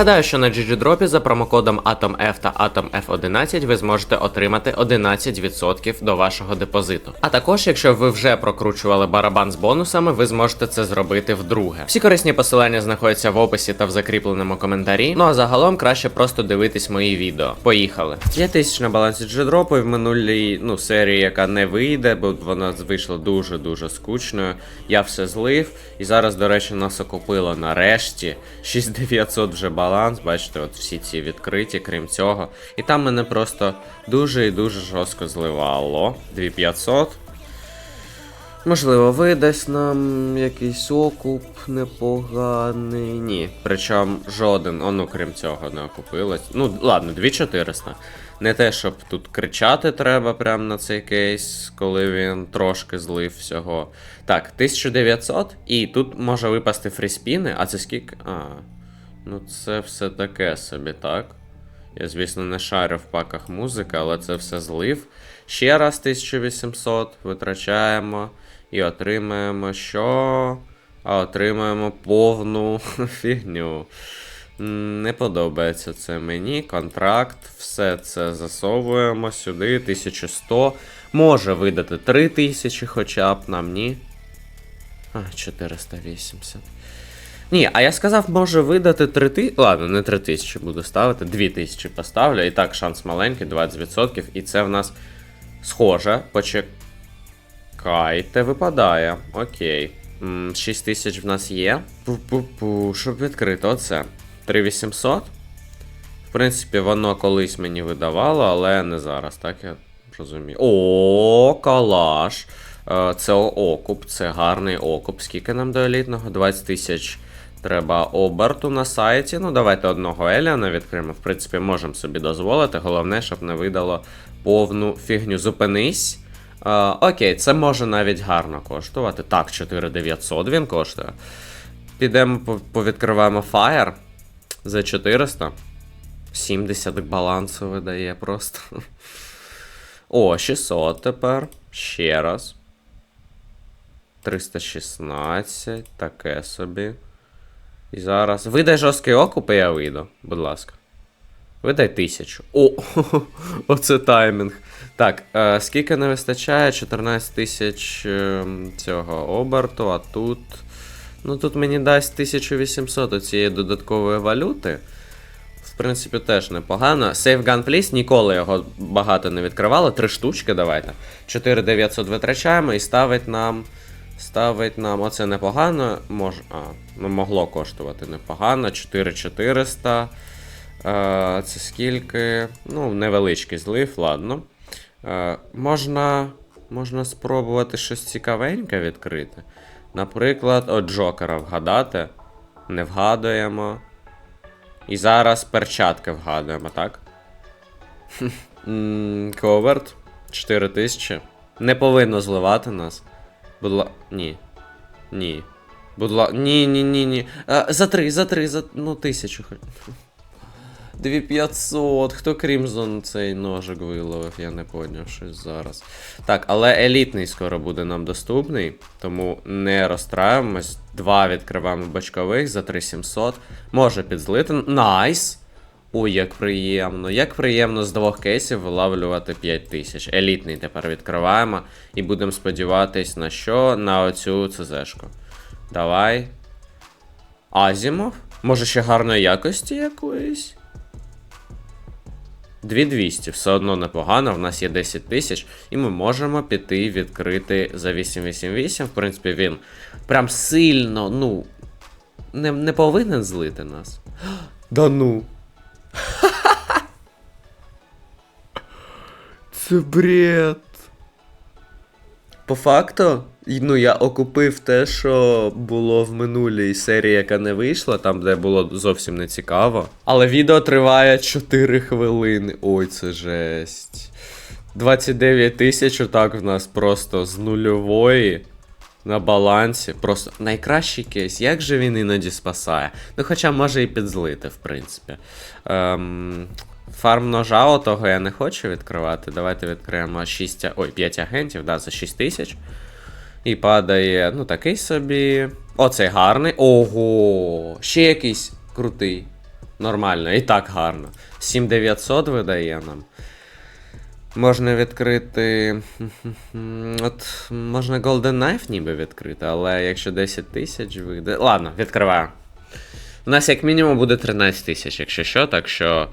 Нагадаю, що на GGDrop за промокодом AtomF та AtomF11 ви зможете отримати 11% до вашого депозиту. А також, якщо ви вже прокручували барабан з бонусами, ви зможете це зробити вдруге. Всі корисні посилання знаходяться в описі та в закріпленому коментарі. Ну а загалом краще просто дивитись мої відео. Поїхали. 5 тисяч на балансі GGDrop і в минулій ну, серії, яка не вийде, бо вона вийшла дуже-дуже скучною. Я все злив. І зараз, до речі, нас окупило нарешті. 6900 вже баланс, бачите, от всі ці відкриті, крім цього. І там мене просто дуже і дуже жорстко зливало. 2500. Можливо, видасть нам якийсь окуп непоганий. Ні. Причому жоден, о, ну крім цього, не окупилось. Ну, ладно, 2400. Не те, щоб тут кричати треба прямо на цей кейс, коли він трошки злив всього. Так, 1900, і тут може випасти фріспіни, а це скільки. А. Ну це все таке собі, так? Я, звісно, не шарю в паках музики, але це все злив. Ще раз 1800 витрачаємо і отримаємо що? А отримаємо повну фігню. Не подобається це мені. Контракт, все це засовуємо сюди. 1100. Може видати 3000 хоча б нам, ні. А, 480. Ні, а я сказав, може видати 3 тисячі. Ладно, не 3 тисячі буду ставити, 2 тисячі поставлю. І так, шанс маленький, 20%. І це в нас схоже. Почекайте, випадає. Окей. 6 тисяч в нас є. Пу-пу-пу, щоб відкрити оце. 3800. В принципі, воно колись мені видавало, але не зараз, так я розумію. О, калаш. Е, Це окуп, це гарний окуп. Скільки нам до елітного? 20 тисяч треба оберту на сайті. Ну, давайте одного Еліана відкриємо. В принципі, можемо собі дозволити. Головне, щоб не видало повну фігню. Зупинись. Е, окей, це може навіть гарно коштувати. Так, 4900 він коштує. Підемо повідкриваємо Fire за 400. 70 балансу видає просто. О, 600 тепер. Ще раз. 316. Таке собі. І зараз. Видай жорсткий окуп, і я вийду. Будь ласка. Видай тисячу. О, оце таймінг. Так, е, скільки не вистачає? 14 тисяч е, цього оберту, а тут. Ну тут мені дасть 1800 цієї додаткової валюти. В принципі, теж непогано. Save Gun Please, ніколи його багато не відкривали. Три штучки давайте. 4900 витрачаємо і ставить нам. Ставить нам. Оце непогано. Мож... А, ну могло коштувати непогано. 4400. Е, це скільки? Ну, невеличкий злив, ладно. Е, можна. Можна спробувати щось цікавеньке відкрити. Наприклад, от Джокера вгадати. Не вгадуємо. І зараз перчатки вгадуємо, так? Коверт 4000. Не повинно зливати нас. Будь ла... Ні. Ні. Будь ла... Ні, ні, ні, ні. А, за три, за три, за. Ну, тисячу хоч. 2500. Хто Крімзон цей ножик виловив, я не поняв щось зараз. Так, але елітний скоро буде нам доступний, тому не розстраюємось. Два відкриваємо бочкових за 3700. Може підзлити. Найс! Ой, як приємно. Як приємно з двох кейсів вилавлювати 5000. Елітний тепер відкриваємо. І будемо сподіватись на що? На оцю ЦЗшку. Давай. Азімов? Може ще гарної якості якоїсь? 2200, все одно непогано, в нас є 10 тисяч, і ми можемо піти відкрити за 888. В принципі, він прям сильно, ну, не, не повинен злити нас. Да ну. Це бред. По факту, ну я окупив те, що було в минулій серії, яка не вийшла, там де було зовсім не цікаво. Але відео триває 4 хвилини. Ой, це жесть. 29 тисяч отак в нас просто з нульової на балансі. Просто найкращий кейс. Як же він іноді спасає? Ну, хоча може і підзлити, в принципі. Ем, фарм ножа отого я не хочу відкривати. Давайте відкриємо 6, ой, 5 агентів, да, за 6 тисяч. І падає, ну, такий собі. Оцей гарний. Ого! Ще якийсь крутий. Нормально, і так гарно. 7900 видає нам. Можна відкрити. От можна Golden Knife ніби відкрити, але якщо 10 тисяч вийде. Ладно, відкриваю. У нас як мінімум буде 13 тисяч, якщо що, так що.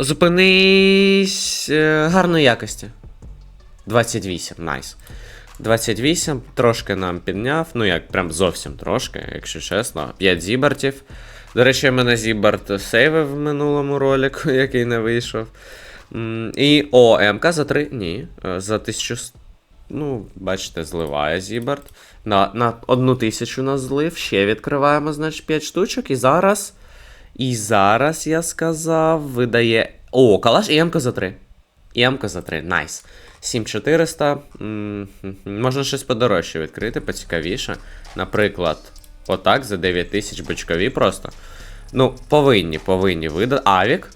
Зупинись е, гарної якості. 28, найс. 28, трошки нам підняв. Ну як, прям зовсім трошки, якщо чесно. 5 зібартів. До речі, мене зібарт сейвив в минулому ролику, який не вийшов. І о, МК за 3. Ні. е, За 1000. Ну, бачите, зливає Зібарт. На, на одну тисячу нас злив. Ще відкриваємо, значить, 5 штучок. І зараз. І зараз, я сказав, видає. О, калаш і МК за 3. І МК за 3. Найс. 7400. М, Можна щось подорожче відкрити, поцікавіше. Наприклад, отак за 9000 бочкові просто. Ну, повинні, повинні видати. Авік.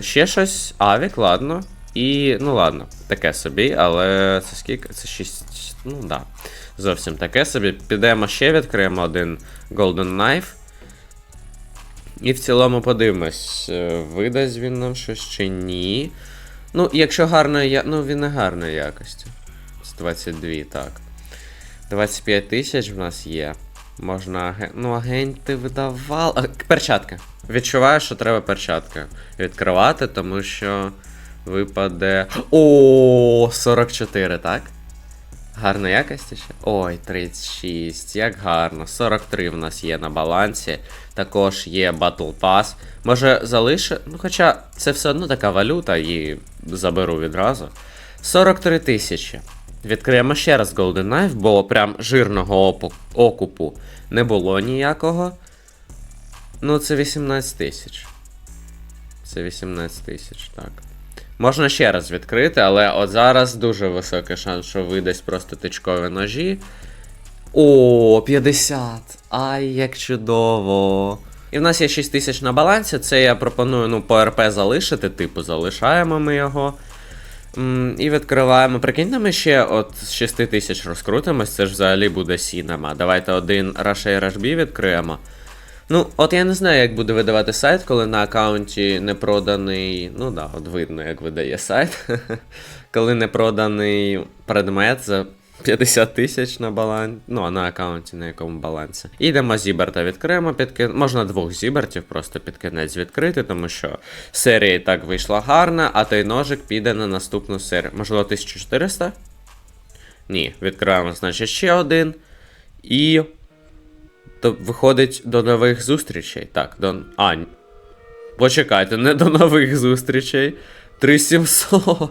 Ще щось. Авік, ладно. І, ну ладно, таке собі, але це скільки? Це 6. Ну да. Зовсім таке собі. Підемо ще відкриємо один Golden Knife. І в цілому подивимось, е, видасть він нам щось чи ні. Ну, якщо гарної я... Ну, він не гарної якості. З 22, так. 25 тисяч в нас є. Можна аген... Ну, агенти видавали. А, перчатки. Відчуваю, що треба перчатки відкривати, тому що випаде. О, 44, так? Гарної якості ще? Ой, 36, як гарно. 43 в нас є на балансі. Також є Battle Pass. Може залишу. Ну, хоча це все одно така валюта, і заберу відразу. 43 тисячі. Відкриємо ще раз Golden Knife, бо прям жирного окупу не було ніякого. Ну, це 18 тисяч. Це 18 тисяч, так. Можна ще раз відкрити, але от зараз дуже високий шанс, що видасть просто тичкові ножі. О, 50. Ай, як чудово. І в нас є 6 тисяч на балансі. Це я пропоную ну, по РП залишити, типу, залишаємо ми його. І відкриваємо. Прикиньте, ми ще от з 6 тисяч розкрутимось, це ж взагалі буде сінема. Давайте один Rush B відкриємо. Ну, от я не знаю, як буде видавати сайт, коли на аккаунті не проданий. Ну да, от видно, як видає сайт. коли не проданий предмет за 50 тисяч на балансі. Ну, а на аккаунті на якому балансі. Ідемо Зіберта відкриємо під кін... Можна двох Зібертів просто під кінець відкрити, тому що серія і так вийшла гарна, а той ножик піде на наступну серію. Можливо, 1400? Ні, відкриваємо, значить, ще один. І. То виходить до нових зустрічей. Так, до. А. Почекайте, не до нових зустрічей. 3700.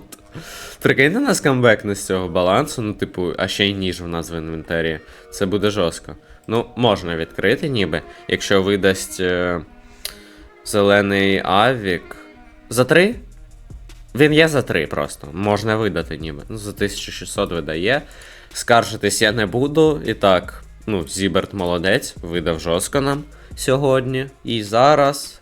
Прикиньте нас камбекне з цього балансу, ну, типу, а ще й ніж в нас в інвентарі. Це буде жорстко. Ну, можна відкрити, ніби. Якщо видасть е, зелений авік. За 3? Він є за 3 просто. Можна видати ніби. Ну, за 1600 видає. Скаржитись я не буду. І так, ну, Зіберт молодець, видав жорстко нам сьогодні. І зараз.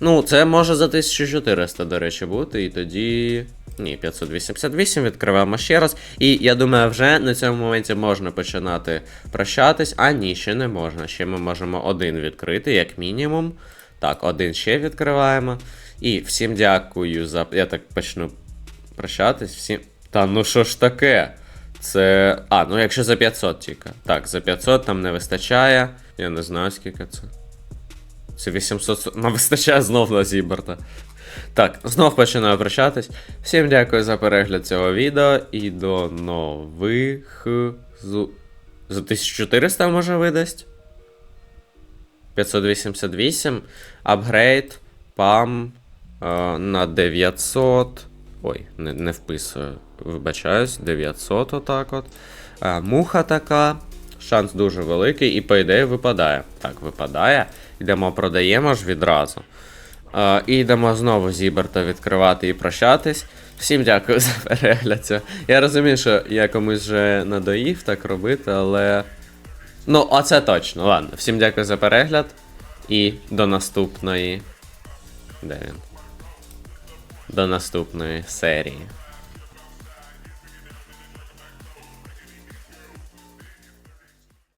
Ну, це може за 1400, до речі, бути, і тоді. Ні, 588, відкриваємо ще раз. І я думаю, вже на цьому моменті можна починати прощатись. А ні, ще не можна. Ще ми можемо один відкрити, як мінімум. Так, один ще відкриваємо. І всім дякую за. Я так почну прощатись. Всім. Та ну що ж таке? Це. А, ну якщо за 500 тільки. Так, за 500 там не вистачає. Я не знаю, скільки це. Це 800. Ну, вистачає знов на Зіберта. Так, знов починаю прощатись. Всім дякую за перегляд цього відео і до нових зу... За 1400 може видасть. 588. Апгрейд. Пам. е, на 900. Ой, не, не вписую. Вибачаюсь, 900 отак от. Е, муха така. Шанс дуже великий, і по ідеї випадає. Так, випадає. Йдемо, продаємо ж відразу. Е, і йдемо знову Зіберта відкривати і прощатись. Всім дякую за перегляд. Я розумію, що я комусь вже надоїв так робити, але. Ну, а це точно. Ладно. Всім дякую за перегляд. І до наступної. Де він? До наступної серії.